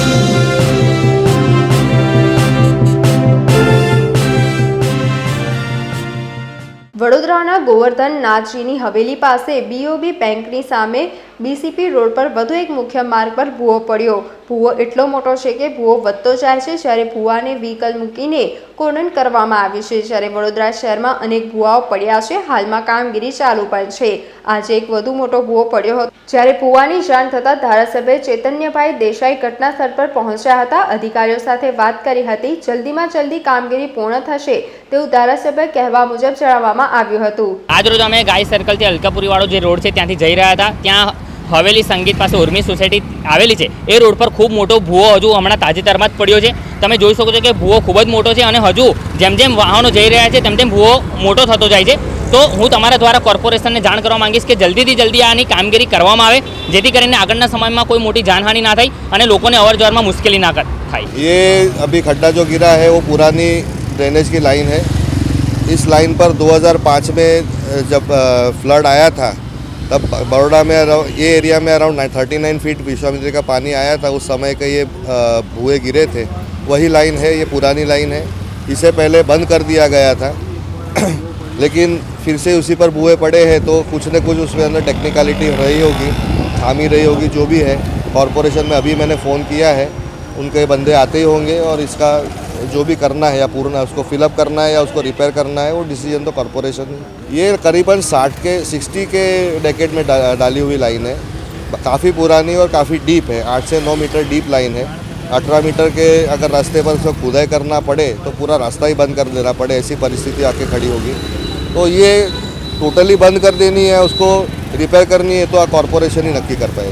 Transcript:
Thank you. વડોદરાના ગોવર્ધન નાથજીની હવેલી પાસે BOB બેંકની સામે બીસીપી રોડ પર વધુ એક મુખ્ય માર્ગ પર ભૂવો પડ્યો. ભૂવો એટલો મોટો છે કે ભૂવો વધતો જાય છે જ્યારે ભૂવાને વ્હીકલ મૂકીને કોર્ડન કરવામાં આવ્યું છે. જ્યારે વડોદરા શહેરમાં અનેક ભૂવાઓ પડ્યા છે, હાલમાં કામગીરી ચાલુ પણ છે. આજે એક વધુ મોટો ભૂવો પડ્યો હતો. જ્યારે ભૂવાની જાણ થતાં ધારાસભ્ય ચૈતન્યભાઈ દેસાઈ ઘટના સ્થળ પર પહોંચ્યા હતા. અધિકારીઓ સાથે વાત કરી હતી. જલ્દીમાં જલ્દી કામગીરી પૂર્ણ થશે. તેવું ધારાસભ્ય કહેવા મુજબ જણાવવામાં આવ્યું હતું. આજરોજ અમે ગાય સર્કલથી અલકાપુરીવાળો જે રોડ છે ત્યાંથી જઈ રહ્યા હતા. ત્યાં હવેલી સંગીત પાસે ઉર્મી સોસાયટી આવેલી છે. એ રોડ પર ખૂબ મોટો ભૂવો હજુ હમણાં તાજેતરમાં જ પડ્યો છે. તમે જોઈ શકો છો કે ભૂવો ખૂબ જ મોટો છે અને હજુ જેમ જેમ વાહનો જઈ રહ્યા છે તેમ તેમ ભૂવો મોટો થતો જાય છે. તો હું તમારા દ્વારા કોર્પોરેશનને જાણ કરવા માંગીશ કે જલ્દીથી જલ્દી આની કામગીરી કરવામાં આવે જેથી કરીને આગળના સમયમાં કોઈ મોટી જાનહાનિ ના થાય અને લોકોને અવરજવરમાં મુશ્કેલી ના થાય. એ અભી ખડ્ડા જો ગિરા હૈ પુરાની ड्रेनेज की लाइन है। इस लाइन पर 2005 में जब फ्लड आया था, तब बड़ोड़ा में ये एरिया में around thirty nine feet Vishwamitri का पानी आया था। उस समय के ये भुए गिरे थे। वही लाइन है, ये पुरानी लाइन है। इसे पहले बंद कर दिया गया था। लेकिन फिर से उसी पर बुए पड़े हैं तो कुछ न कुछ उसमें अंदर टेक्निकलिटी रही होगी खामी रही होगी, जो भी है। कॉरपोरेशन में अभी मैंने फ़ोन किया है। उनके बंदे आते ही होंगे और इसका जो भी करना है या पूर्ण उसको फिलअप करना है या उसको रिपेयर करना है वो डिसीज़न तो कॉरपोरेशन ये करीबन 60 के 60 के डेकेड में डा, डाली हुई लाइन है। काफ़ी पुरानी और काफ़ी डीप है। आठ से नौ मीटर डीप लाइन है। अठारह मीटर के अगर रास्ते पर उसको खुदाई करना पड़े तो पूरा रास्ता ही बंद कर देना पड़े ऐसी परिस्थिति आके खड़ी होगी। तो ये टोटली बंद कर देनी है उसको रिपेयर करनी है तो कॉरपोरेशन ही नक्की कर पाएगी।